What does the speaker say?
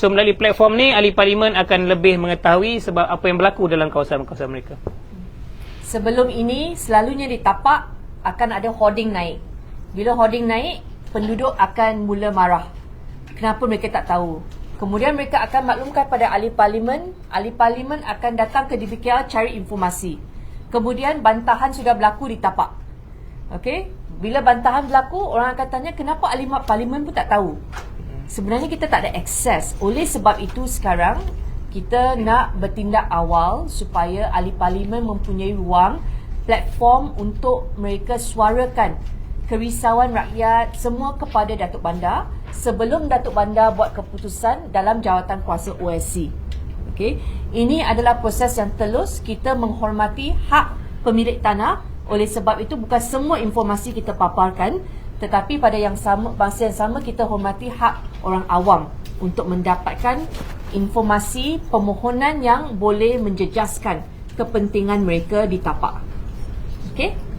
So melalui platform ni ahli parlimen akan lebih mengetahui sebab apa yang berlaku dalam kawasan-kawasan mereka. Sebelum ini selalunya di tapak akan ada hoarding naik. Bila hoarding naik, penduduk akan mula marah. Kenapa mereka tak tahu? Kemudian mereka akan maklumkan pada ahli parlimen, ahli parlimen akan datang ke DPKR cari informasi. Kemudian bantahan sudah berlaku di tapak. Okey? Bila bantahan berlaku, orang akan tanya kenapa ahli parlimen pun tak tahu. Sebenarnya kita tak ada akses. Oleh sebab itu sekarang kita nak bertindak awal supaya ahli parlimen mempunyai ruang platform untuk mereka suarakan kerisauan rakyat semua kepada Datuk Bandar sebelum Datuk Bandar buat keputusan dalam jawatan kuasa OSC. Okey. Ini adalah proses yang telus kita menghormati hak pemilik tanah oleh sebab itu bukan semua informasi kita paparkan tetapi pada yang sama masa yang sama kita hormati hak orang awam untuk mendapatkan informasi permohonan yang boleh menjejaskan kepentingan mereka di tapak. Okey?